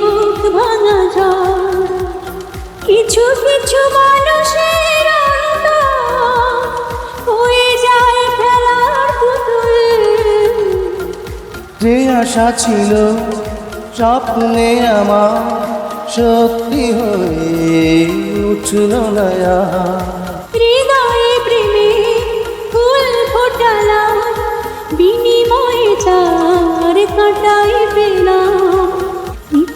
বুক ভাঙা ঝড় কিছু কিছু মানুষের হয়ে যায় খেলার যে আশা ছিল স্বপ্নে আমার সত্যি হয়ে উঠল না আর। হৃদয়ে প্রেমে ফুল ফোটালাম বিনিময়ে চার কাটাই পেলাম।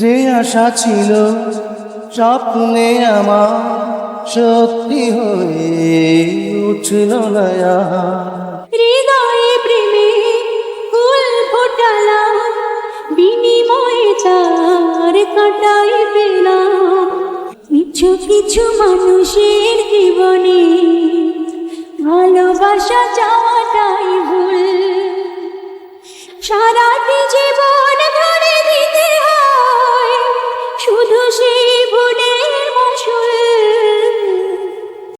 যে আশা ছিল স্বপ্নে আমার সত্যি হয়ে উঠল না আর। হৃদয়ে প্রেমে ফুল ফোটালাম, বিনিময়ে চার কাটাই পেলাম কিছু কিছু মানুষের জীবনে ভালোবাসা চাওয়াটাই ভুল সারাটি